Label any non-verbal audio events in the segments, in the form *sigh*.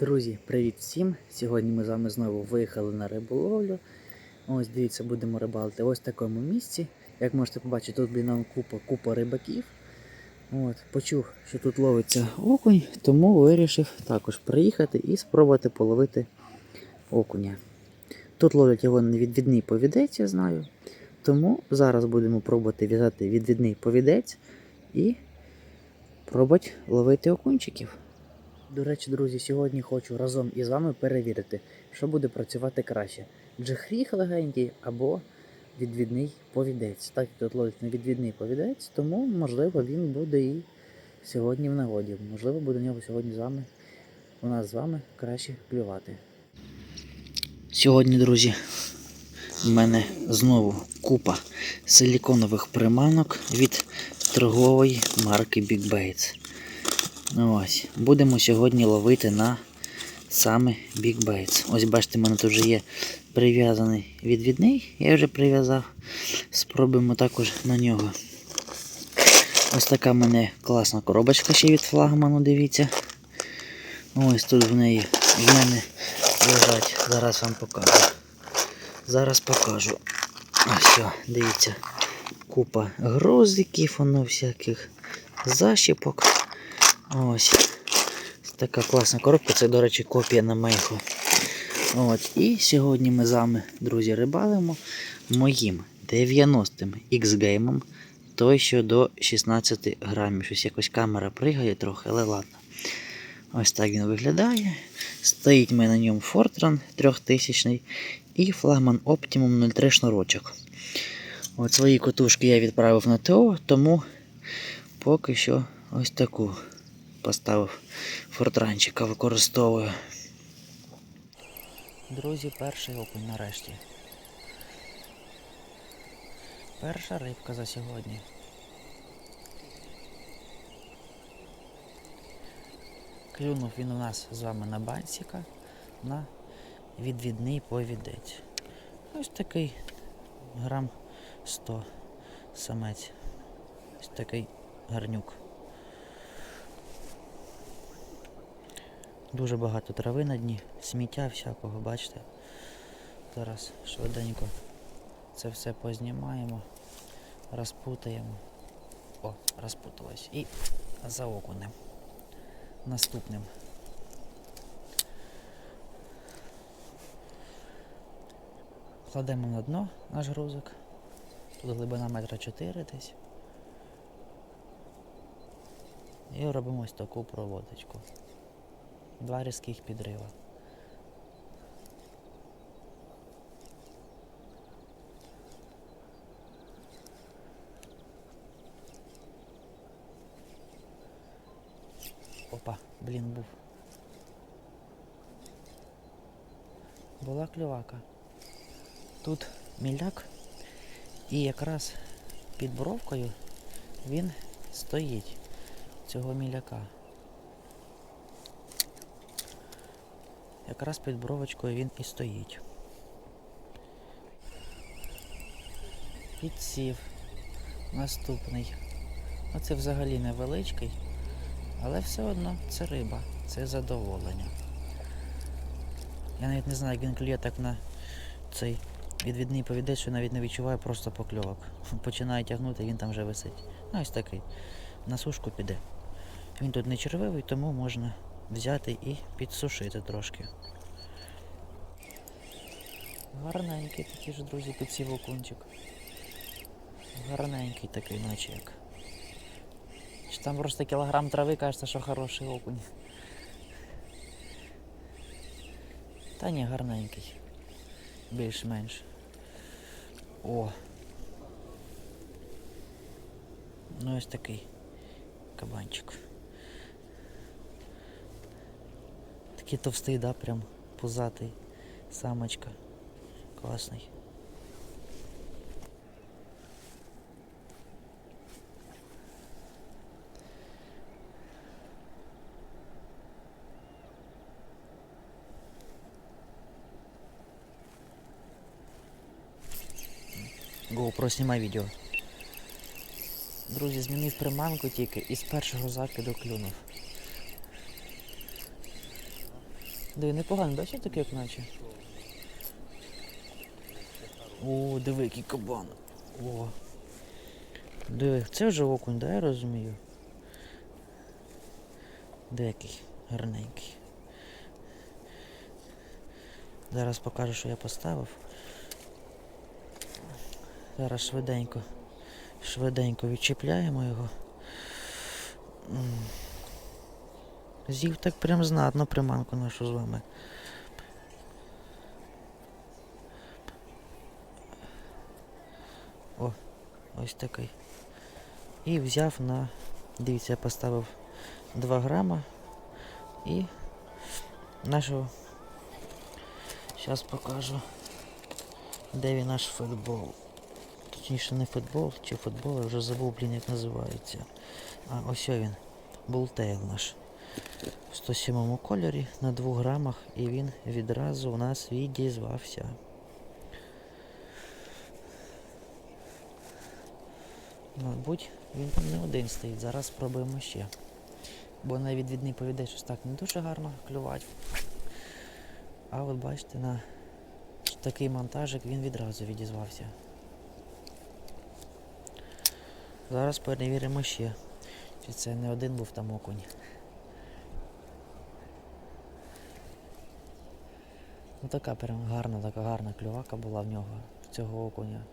Друзі, привіт всім! Сьогодні ми з вами знову виїхали на риболовлю. Ось дивіться, будемо рибалити ось в такому місці. Як можете побачити, тут біля купа, купа рибаків. От, почув, що тут ловиться окунь, тому вирішив також приїхати і спробувати половити окуня. Тут ловлять його відвідний повідець, я знаю. Тому зараз будемо пробувати в'язати відвідний повідець і пробувати ловити окунчиків. До речі, друзі, сьогодні хочу разом із вами перевірити, що буде працювати краще: джихріг легенький або відвідний повідець. Так як тут ловить відвідний повідець, тому можливо він буде і сьогодні в нагоді. Можливо, буде нього сьогодні з вами у нас з вами краще клювати. Сьогодні, друзі, в мене знову купа силіконових приманок від торгової марки Big Baits. Ось, будемо сьогодні ловити на саме Bites. Ось бачите, в мене тут вже є прив'язаний відвідний, я вже прив'язав. Спробуємо також на нього. Ось така в мене класна коробочка ще від флагману, дивіться. Ось тут в неї в мене лежать. Зараз вам покажу. Зараз покажу. Ось, дивіться. Купа грузиків, воно всяких защіпок. Ось. Така класна коробка, це, до речі, копія на мейху. От. І сьогодні ми з вами, друзі, рибалимо моїм 90-м X-геймом. Той, що до 16 грамів. Щось якось камера пригає трохи, але ладно. Ось так він виглядає. Стоїть в на ньому Fortran 3000 і флагман Optimum 03 шнурочок. От свої котушки я відправив на ТО, тому поки що ось таку поставив фортранчика, використовую. Друзі, перший окунь нарешті. Перша рибка за сьогодні. Клюнув він у нас з вами на бансіка на відвідний повідець. Ось такий грам 100 самець. Ось такий гарнюк. Дуже багато трави на дні, сміття всякого, бачите. Зараз швиденько це все познімаємо, розпутаємо. О, розпуталось. І за окунем. Наступним. Кладемо на дно наш грузик. Тут глибина метра 4 десь. І робимо ось таку проводочку. Два різких підрива. Опа, блін, був. Була клювака. Тут міляк і якраз під бровкою він стоїть цього міляка. Якраз під бровочкою він і стоїть. Підсів. Наступний. Оце взагалі невеличкий, але все одно це риба, це задоволення. Я навіть не знаю, як він клює так на цей відвідний повідець, що навіть не відчуваю просто покльовок. Починає тягнути, він там вже висить. Ну ось такий. На сушку піде. Він тут не червивий, тому можна взяти і підсушити трошки. Гарненький такий ж, друзі, підсів окунчик. Гарненький такий, наче як. Чи там просто кілограм трави, кажеться, що хороший окунь. Та ні, гарненький. Більш-менш. О. Ну ось такий кабанчик. Такий товстий, да, прям пузатий. Самочка. Класний. GoPro, знімай відео. Друзі, змінив приманку тільки і з першого закиду клюнув. Диви, непогано, бачиш таке, як наче? О, диви, який кабан. О. Диви, це вже окунь, да, я розумію. Деякий, гарненький. Зараз покажу, що я поставив. Зараз швиденько, швиденько відчіпляємо його. З'їв так прям знатно приманку нашу з вами. О, ось такий. І взяв на. Дивіться, я поставив 2 грама і нашого. Зараз покажу. Де він наш футбол. Точніше не футбол, чи футбол, я вже забув, блін, як називається. А ось він. Бултейл наш. В 107 кольорі на 2 грамах і він відразу у нас відізвався. Мабуть, він там не один стоїть. Зараз спробуємо ще. Бо на відвідний повідає щось так не дуже гарно клювати. А от бачите, на такий монтажик він відразу відізвався. Зараз перевіримо ще. Чи це не один був там окунь. Ну така прям гарна, така гарна клювака була в нього, цього окуня.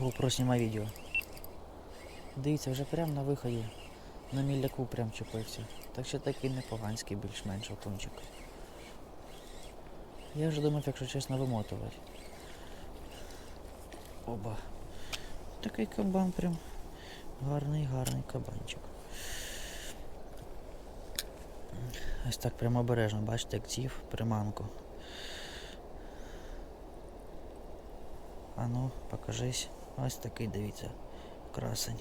GoPro знімай відео. Дивіться, вже прямо на виході. На міляку прям чепився. Так що такий непоганський більш-менш окунчик. Я вже думав, якщо чесно, вимотувати. Оба. Такий кабан прям. Гарний, гарний кабанчик. Ось так прямо обережно, бачите, як ців приманку. А ну, покажись. Ось такий, дивіться, красень.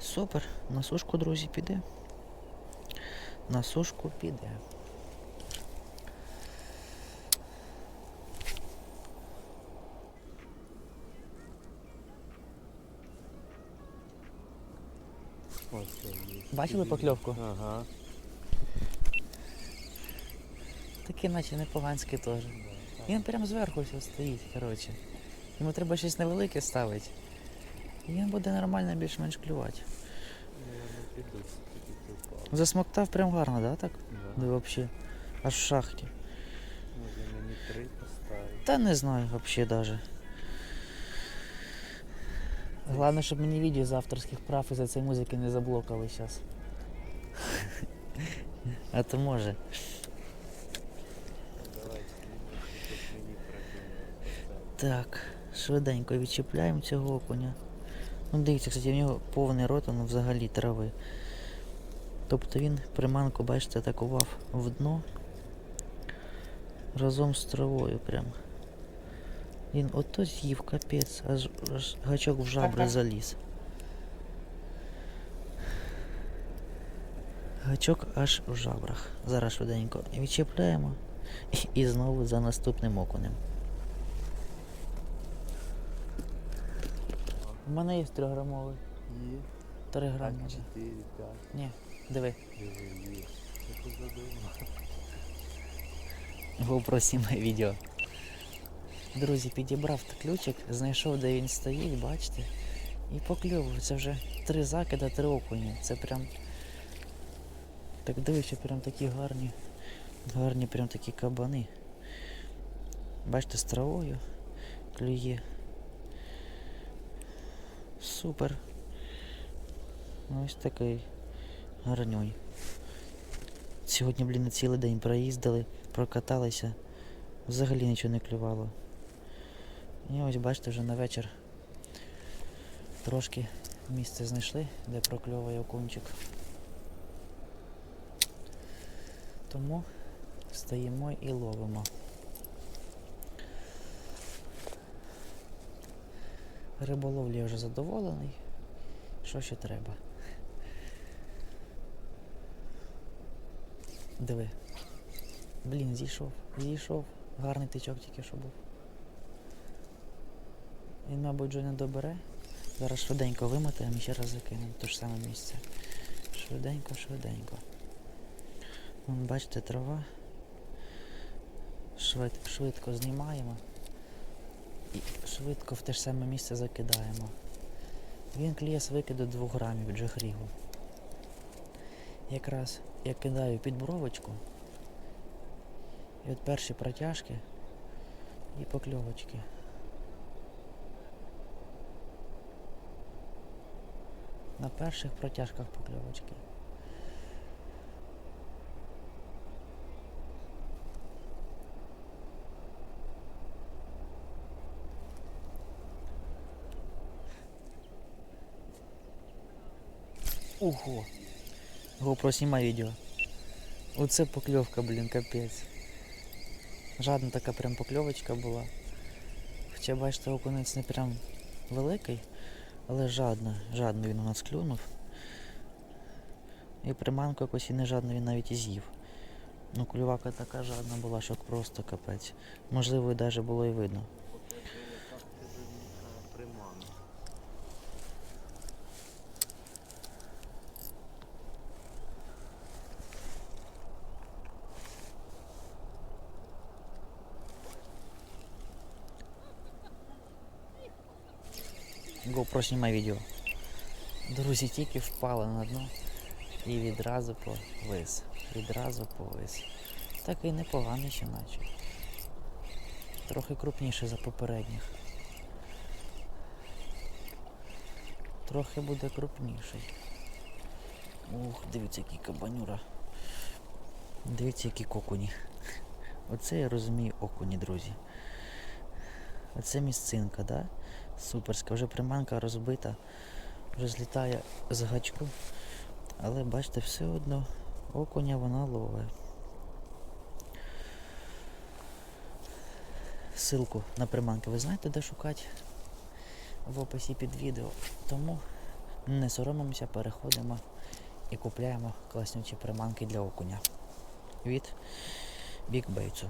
Супер, на сушку, друзі, піде. На сушку піде. Ось. Бачили покльовку? Ага. Такий наче непоганський теж. Він прямо зверху все стоїть, коротше. Йому треба щось невелике ставити. І він буде нормально більш-менш клювати. Засмоктав прям гарно, да, так? Да. Да взагалі. Аж в шахті. Може мені три поставити. Та не знаю вообще даже. Главное, щоб мені відео з авторських прав із-за цієї музики не заблокали зараз. *laughs* А то може. Давай скинемо, щоб мені прокинули. Так, швиденько відчіпляємо цього окуня. Ну дивіться, кстати, в нього повний рот, ну взагалі трави. Тобто він приманку, бачите, атакував в дно разом з травою прям. Він ото з'їв капець, аж, аж гачок в жабри заліз. Гачок аж в жабрах. Зараз швиденько відчіпляємо і, і знову за наступним окунем. У мене є 3 грамовий. Є. 3 Так, грами. чотири, п'ять. Ні, диви. Диви, є. Що задумав? GoPro знімає відео. Друзі, підібрав ключик, знайшов, де він стоїть, бачите? І покльовую. Це вже три закида, три окуні. Це прям. Так дивіться, прям такі гарні. Гарні прям такі кабани. Бачите, з травою клює. Супер. Ось такий гарнюй. Сьогодні, блін, цілий день проїздили, прокаталися, взагалі нічого не клювало. І ось бачите, вже на вечір трошки місце знайшли, де прокльовує окунчик. Тому Стоїмо і ловимо. Риболовлі я вже задоволений. Що ще треба? Диви. Блін, зійшов, зійшов. Гарний тичок тільки що був. Він, мабуть, вже не добере. Зараз швиденько вимотаємо і ще раз закинемо те ж саме місце. Швиденько, швиденько. Вон, бачите, трава. Швид, швидко знімаємо і швидко в те ж саме місце закидаємо. Він кліє з викиду 2 грамів джехрігу. Якраз я кидаю під бровочку. І от перші протяжки і покльовочки. На перших протяжках покльовочки. Ого! GoPro знімай відео. Оце покльовка, блін, капець. Жадна така прям покльовочка була. Хоча бачите, окунець не прям великий, але жадно, жадно він у нас клюнув. І приманку якось і не жадно він навіть і з'їв. Ну, клювака така жадна була, що просто капець. Можливо, і навіть було і видно. Так це приманка. GoPro знімай відео. Друзі, тільки впали на дно і відразу повис. Відразу повис. Такий непоганий ще наче. Трохи крупніше за попередніх. Трохи буде крупніший. Ух, дивіться, який кабанюра. Дивіться, які кокуні. Оце я розумію окуні, друзі. Оце місцинка, да? Суперська. Вже приманка розбита, вже злітає з гачку. Але бачите, все одно окуня вона ловить. Силку на приманки ви знаєте, де шукати? В описі під відео. Тому не соромимося, переходимо і купляємо класнючі приманки для окуня від Бікбейтсу.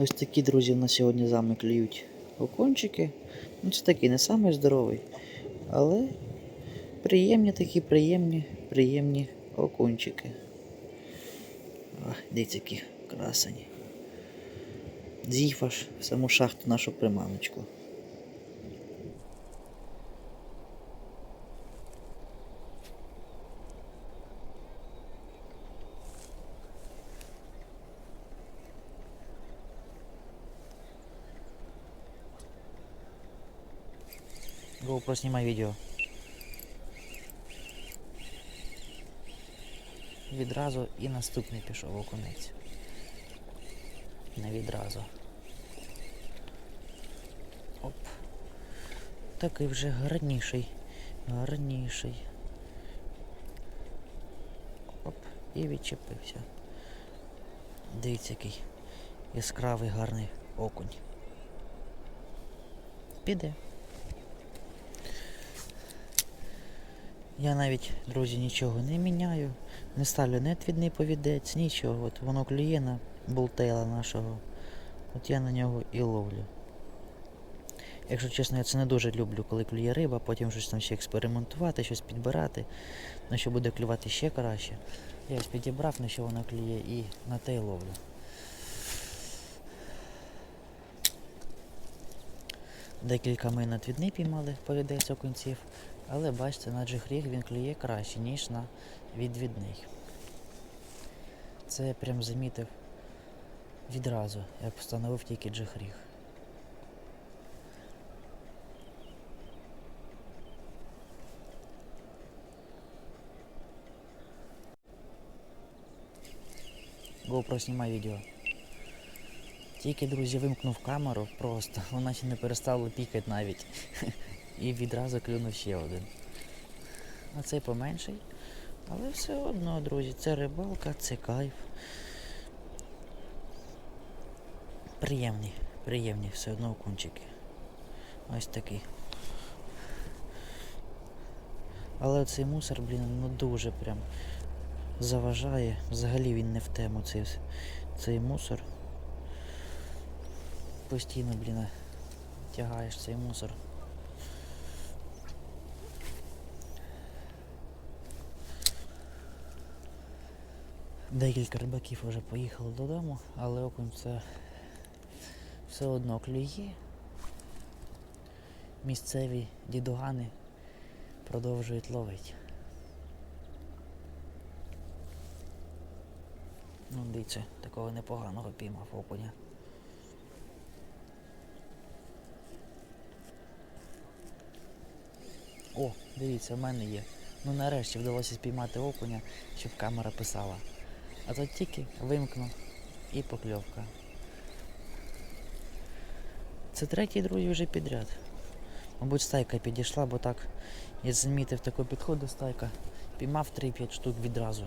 Ось такі, друзі, на сьогодні з вами клюють окончики. Ну, це такий не самий здоровий, але приємні такі, приємні, приємні окончики. Ах, дивіться, які красені. З'їв саму шахту нашу приманочку. GoPro відео. Відразу і наступний пішов окунець. Не відразу. Оп. Такий вже гарніший. Гарніший. Оп. І відчепився. Дивіться, який яскравий гарний окунь. Піде. Я навіть, друзі, нічого не міняю, не ставлю не твідний повідець, нічого. От воно клює на бултейла нашого. От я на нього і ловлю. Якщо чесно, я це не дуже люблю, коли клює риба, потім щось там ще експериментувати, щось підбирати, на що буде клювати ще краще. Я ось підібрав, на що воно клює і на те й ловлю. Декілька ми на твідний піймали, повідець окунців. Але бачите, на джихріг він клює краще, ніж на відвідний. Це я прям замітив відразу, як встановив тільки джихріг. GoPro знімай відео. Тільки, друзі, вимкнув камеру просто, *laughs* вона ще не перестала пікати навіть. І відразу клюнув ще один. А цей поменший. Але все одно, друзі, це рибалка, це кайф. Приємні, приємні все одно окунчики. Ось такий. Але цей мусор, блін, ну дуже прям заважає. Взагалі він не в тему цей, цей мусор. Постійно, блін, тягаєш цей мусор. Декілька рибаків вже поїхали додому, але окунь це все одно клює. Місцеві дідугани продовжують ловити. Ну, дивіться, такого непоганого піймав окуня. О, дивіться, в мене є. Ну нарешті вдалося спіймати окуня, щоб камера писала. А то тільки вимкнув і покльовка. Це третій, друзі, вже підряд. Мабуть, стайка підійшла, бо так я замітив таку підходу стайка. Піймав 3-5 штук відразу.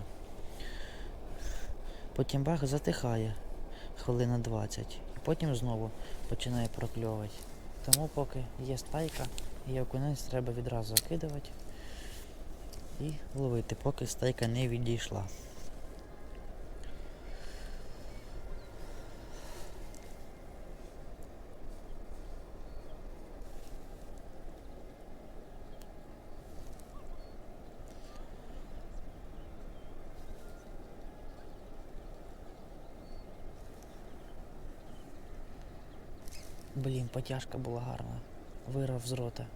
Потім бах затихає хвилина 20. І потім знову починає прокльовувати. Тому поки є стайка, є окунець, треба відразу закидувати і ловити, поки стайка не відійшла. Блін, потяжка була гарна. Вирав з рота.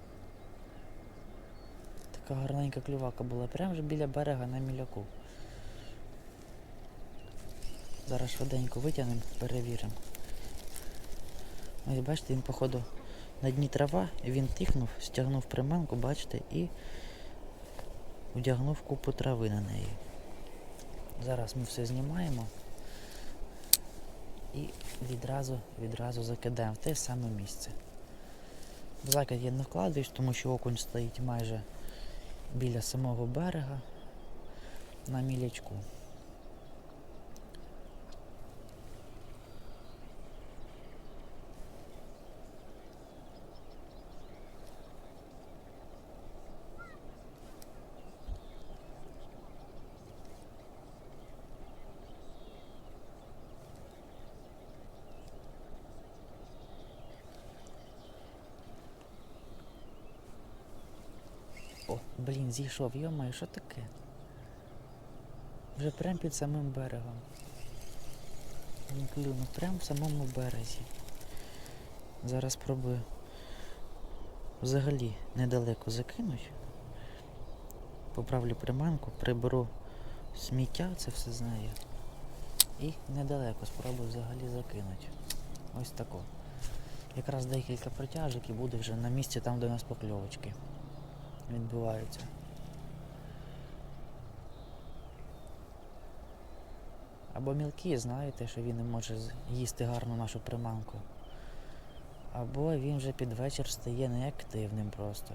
Така гарненька клювака була, прямо вже біля берега на міляку. Зараз швиденько витягнемо, перевіримо. Ось бачите, він, походу, на дні трава, він тихнув, стягнув приманку, бачите, і вдягнув купу трави на неї. Зараз ми все знімаємо і відразу, відразу закидаємо в те саме місце. Закид я не вкладаюсь, тому що окунь стоїть майже біля самого берега на мілячку. О, блін, зійшов, йомаю, що таке? Вже прямо під самим берегом. Він клюнув прямо в самому березі. Зараз спробую взагалі недалеко закинуть. Поправлю приманку, приберу сміття, це все знаю. І недалеко спробую взагалі закинути. Ось тако. Якраз декілька протяжок і буде вже на місці там, де у нас покльовочки відбуваються. Або мілкі, знаєте, що він не може їсти гарно нашу приманку. Або він вже під вечір стає неактивним просто.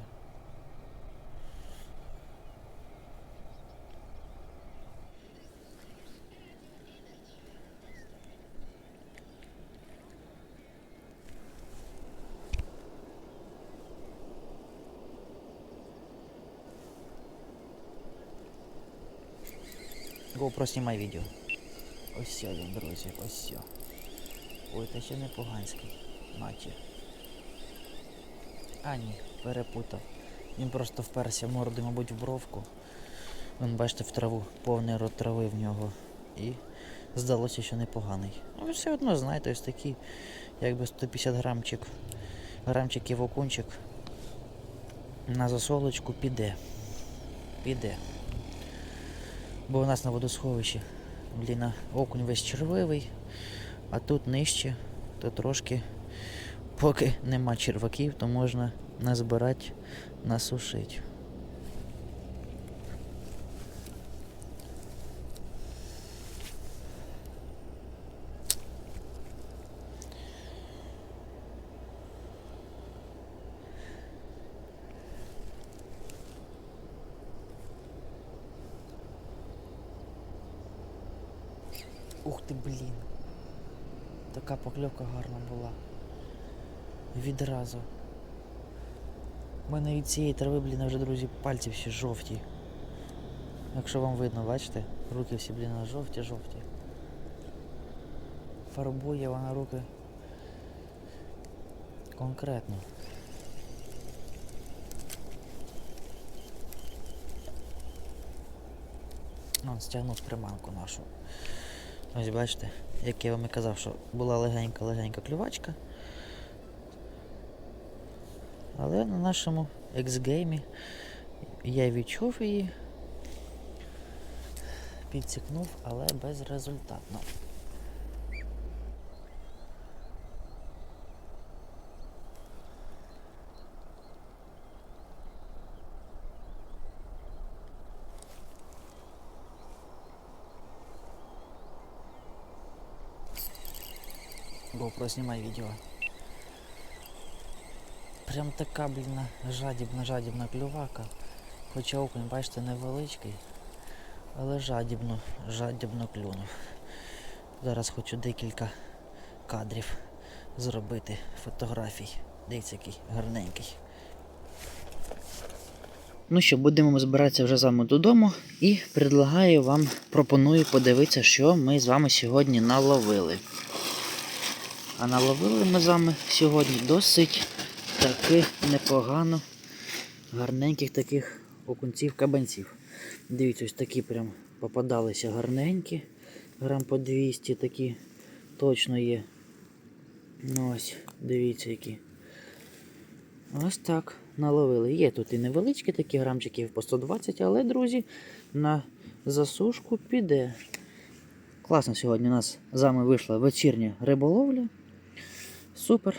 Знімай відео. Ось він, друзі, ось. Ой, та ще не поганський. Матір. А ні, перепутав. Він просто вперся мордою, мабуть, в бровку. Вон, бачите, в траву, повний рот трави в нього. І здалося, що непоганий. Ну, все одно, знаєте, ось такий, якби 150 грамчик, грамчиків окунчик на засолочку піде. Піде. Бо у нас на водосховищі, блін, окунь весь червивий, а тут нижче, то трошки, поки нема черваків, то можна назбирати, насушити. Ух ти, блін. Така покльовка гарна була. Відразу. У мене від цієї трави, блін, вже, друзі, пальці всі жовті. Якщо вам видно, бачите? Руки всі, блін, жовті-жовті. Фарбує вона руки конкретно. Он стягнув приманку нашу. Ось бачите, як я вам і казав, що була легенька-легенька клювачка. Але на нашому ексгеймі я відчув її, підсікнув, але безрезультатно. GoPro знімай відео. Прям така, блін, жадібна, жадібна клювака. Хоча окунь, бачите, невеличкий, але жадібно, жадібно клюнув. Зараз хочу декілька кадрів зробити фотографій. Дивіться, який гарненький. Ну що, будемо збиратися вже з вами додому і предлагаю вам, пропоную подивитися, що ми з вами сьогодні наловили. А наловили ми з вами сьогодні досить таки непогано гарненьких таких окунців кабанців. Дивіться, ось такі прям попадалися гарненькі, грам по 200 такі точно є. Ну ось, дивіться які. Ось так наловили. Є тут і невеличкі такі грамчиків по 120, але, друзі, на засушку піде. Класно сьогодні у нас з вами вийшла вечірня риболовля. Супер.